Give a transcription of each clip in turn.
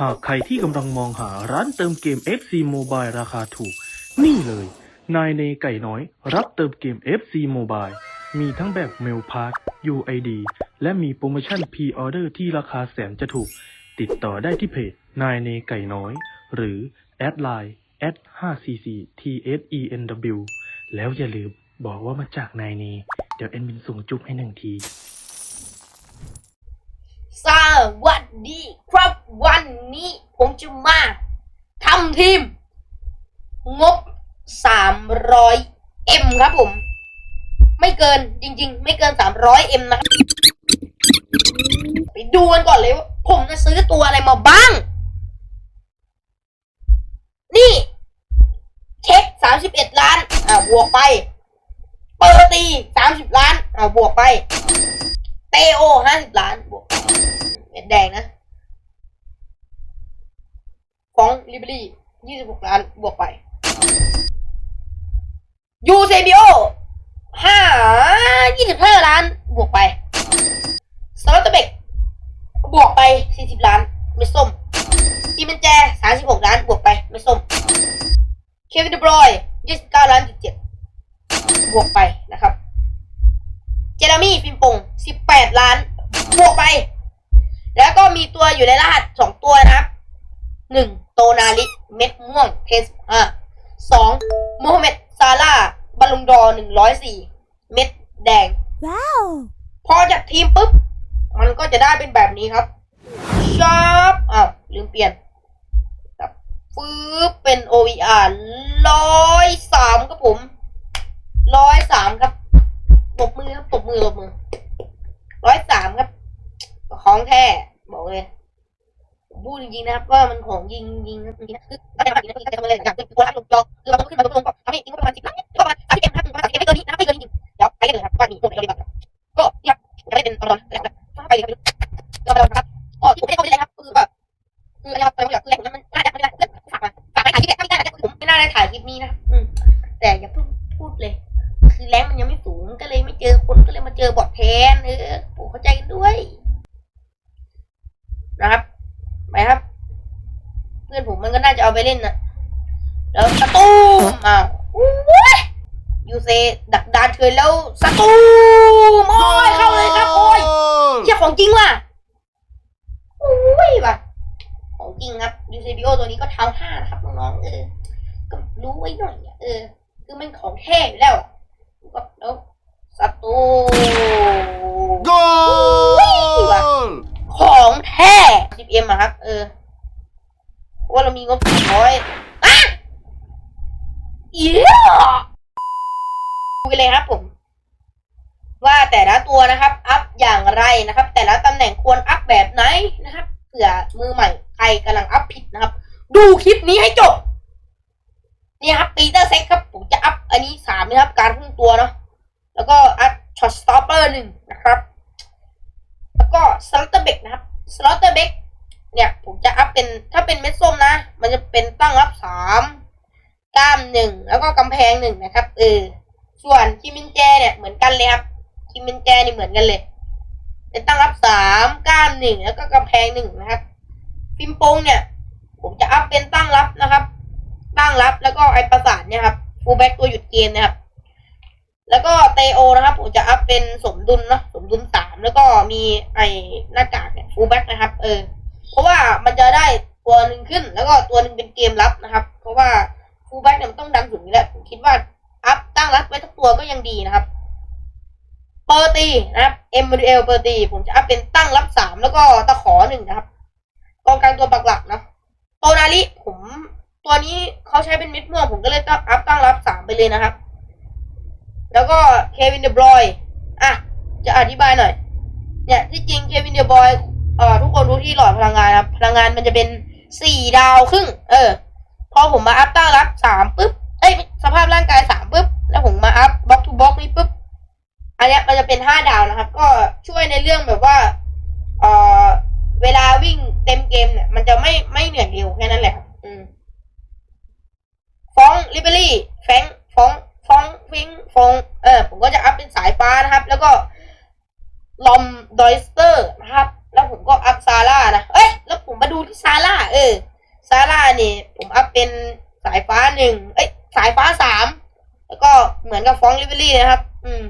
หากใครที่กำลังมองหาร้านเติมเกม FC Mobile ราคาถูก นี่เลย นายเนไก่น้อย รับเติมเกม FC Mobile มีทั้งแบบ Mail Pass UID และมีโปรโมชั่น P-Order ที่ราคาแสนจะถูก ติดต่อได้ที่เพจ นายเนไก่น้อย หรือ แอดไลน์ at 5cc tsenw แล้วอย่าลืมบอกว่ามาจากนายเนเดี๋ยวแอดมินส่งจุ๊บให้หนึ่งที สวัสดีครับ วันนี้ผมจะมาทำทีม งบ 300M ครับผม ไม่เกินจริง ๆ ไม่เกิน 300M นะครับไปดูกันก่อนเลยว่าผมจะซื้อตัวอะไรมาบ้าง นี่ เช็ค 31 ล้าน อ่าบวกไป เปอร์ตี 30 ล้าน อ่าบวกไป เตโอ 50 ล้าน บวกไปเม็ดแดงนะฟอง ลิเบอรี่ยี่สิบหกล้านบวกไปยูเซบิโอห้ายี่สิบห้าล้านบวกไปสลอตเตอร์เบกบวกไปสี่สิบล้านไม่ส้มอีเมนแจสามสิบหกล้านบวกไปไม่ส้มเควินเดบรอยยี่สิบเก้าล้านจุดเจ็ดบวกไปนะครับ เจเรมี่ฟิมปงสิบแปดล้านบวกไป แล้วก็มีตัวอยู่ในรหัสสองตัวนะครับหนึ่ง โตนาลิเม็ดม่วงเพสอ่าสองโมฮัมเหม็ดซาร่าบอลลุงดอหนึ่งร้อยสี่เม็ดแดง Wow! พอจากทีมปุ๊บ มันก็จะได้เป็นแบบนี้ครับชาร์ปอ้าวลืมเปลี่ยนครับปึ๊บเป็น OVR ร้อยสามครับผมร้อยสามครับตบมือครับตบมือตบมือร้อยสามครับ ของแท้บอกเลยผม พูดจริงๆนะครับว่ามันของยิงยิงนะจริงๆนะคืออะไรแบบนี้นะคือจะทำอะไรอย่างเป็นตัวรับลงจอคือเราต้องขึ้นมาลงก็ทำให้ยิงประมาณสิบล้านประมาณสามสิบเอ็มครับประมาณสามสิบเอ็มไม่เกินนี้นะไม่เกินนี้จริงเดี๋ยวไปกันเลยครับว่ามีตัวไหนเราดีบ้างก็ที่ครับจะได้เป็นตอนแล้วไปเลยครับเราไปครับอ๋อที่ผมได้เข้าไปเลยครับคือแบบคืออะไรครับไปไม่อยากคือแหล่งนั้นมันน่าจะไม่ได้เรื่องฝากมาฝากให้ถ่ายคลิปไม่ได้นะผมไม่น่าได้ถ่ายคลิปนี้นะอืมแต่อย่าเพิ่งพูดเลย คือแรงมันยังไม่สูงก็เลยไม่เจอคนก็เลยมาเจอบอทแทนเออผมเข้าใจด้วยนะครับไปครับ เพื่อนผ มันก็น่าจะเอาไปเล่นนะแล้วสตูมอะอุ้ยยูเซดักดานเฉยแล้วสตูมโอ้ยเข้าเลยครับโอ้ยเชี่ยของจริงว่ะอุ้ยว่ะของจริงครับยูเซบิโอตัวนี้ก็เท้าห้านะครับน้องๆเออก็รู้ไว้หน่อยเออ คือมันของแท้อยู่แล้วก็แล้วสตูม Go! ของแท้ 10m อะครับ เออ เพราะว่าเรามีงบ400อะเย้ดูกันเลยครับผม ว่าแต่ละตัวนะครับ อัพอย่างไรนะครับ แต่ละตำแหน่งควรอัพแบบไหนนะครับเผื่อมือใหม่ใครกำลังอัพผิดนะครับ ดูคลิปนี้ให้จบนี่ครับปีเตอร์เซ็กครับ จะเป็นตั้งรับสามกล้ามหนึ่งแล้วก็กำแพงหนึ่งนะครับเออส่วนคิมินแจเนี่ยเหมือนกันเลยครับคิมินแจนี่เหมือนกันเลย เป็นตั้งรับสามกล้ามหนึ่งแล้วก็กำแพงหนึ่งนะครับฟิมโปงเนี่ย ผมจะอัพเป็นตั้งรับนะครับ ตั้งรับแล้วก็ไอประสานเนี่ยครับฟูลแบ็กตัวหยุดเกมนะครับ แล้วก็เตโอนะครับ ผมจะอัพเป็นสมดุลเนาะสมดุลสามแล้วก็มีไอหน้ากากเนี่ยฟูลแบ็กนะครับ เออ เพราะว่ามันจะได้ ตัวหนึ่งขึ้น แล้วก็ตัวหนึ่งเป็นเกมรับนะครับ เพราะว่าฟูลแบ็กเนี่ยมันต้องดันสูงอยู่แล้วผมคิดว่าอัพตั้งรับไว้ทุกตัวก็ยังดีนะครับ เปอร์ตีนะครับเอ็มเอลเปอร์ตี ผมจะอัพเป็นตั้งรับสามแล้วก็ตะขอหนึ่งนะครับกองกลางตัวปักหลักนะโตนาลิผมตัวนี้เขาใช้เป็นม็ดม่วงผมก็เลยตั้งอัพตั้งรับสามไปเลยนะครับ แล้วก็เควินเดบรอยอะจะอธิบายหน่อย เนี่ยที่จริงเควินเดบรอยเอ่อทุกคนรู้ที่หลอดพลังงานครับพลังงานมันจะเป็น สี่ดาวครึ่ง เออ พอผมมาอัพตั้งรับสามปุ๊บ เอ้ย สภาพร่างกายสามปุ๊บ แล้วผมมาอัพบล็อกทูบล็อกนี่ปุ๊บ อันนี้มันจะเป็นห้าดาวนะครับ ก็ช่วยในเรื่องแบบว่า เอ่อ เวลาวิ่งเต็มเกมเนี่ย มันจะไม่ไม่เหนื่อยเร็วแค่นั้นแหละครับอืมฟ้องลิเบอรี่แฟงฟ้องฟ้องฟิงฟอง เออ ผมก็จะอัพเป็นสายฟ้านะครับ แล้วก็ลอมดอยสเตอร์นะครับ แล้วผมก็อัพซาร่านะ เอ้ย แล้วผมมาดูที่ซาร่าเออ ซาร่าเนี่ยผมอัพเป็นสายฟ้าหนึ่ง เอ้ย สายฟ้าสาม แล้วก็เหมือนกับฟองลิเวอรี่นะครับ อืม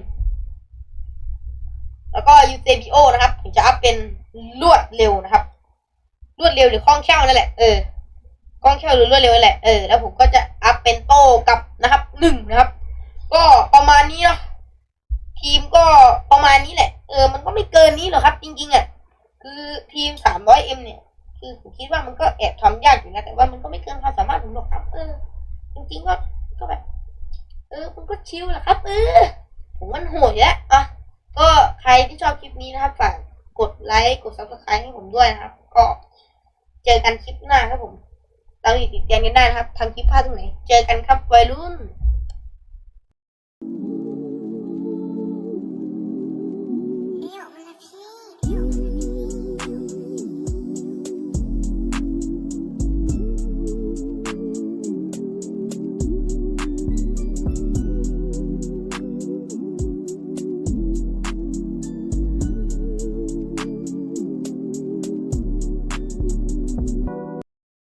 แล้วก็ยูเซบิโอนะครับ ผมจะอัพเป็นรวดเร็วนะครับ รวดเร็วหรือคล่องแคล่วนั่นแหละ เออ คล่องแคล่วหรือรวดเร็วนั่นแหละ เออ แล้วผมก็จะอัพเป็นโต้กับนะครับหนึ่งนะครับ ก็ประมาณนี้เนาะ ทีมก็ประมาณนี้แหละ เออ มันก็ไม่เกินนี้หรอกครับ จริงๆอะ คือทีมสามร้อยเอ็มเนี่ย คือผมคิดว่ามันก็แอบทำยากอยู่นะ แต่ว่ามันก็ไม่เกินความสามารถผมหรอกครับ เออ จริงๆก็ ก็แบบ เออ มันก็ชิลแหละครับ เออ ผมมันโหดอยู่แล้วอะ ก็ใครที่ชอบคลิปนี้นะครับฝากกดไลค์ กดซับสไครต์ให้ผมด้วยนะครับ ก็เจอกันคลิปหน้าครับผม เราติดตียนกันได้นะครับทางคลิปพลาดตรงไหน เจอกันครับวัยรุ่น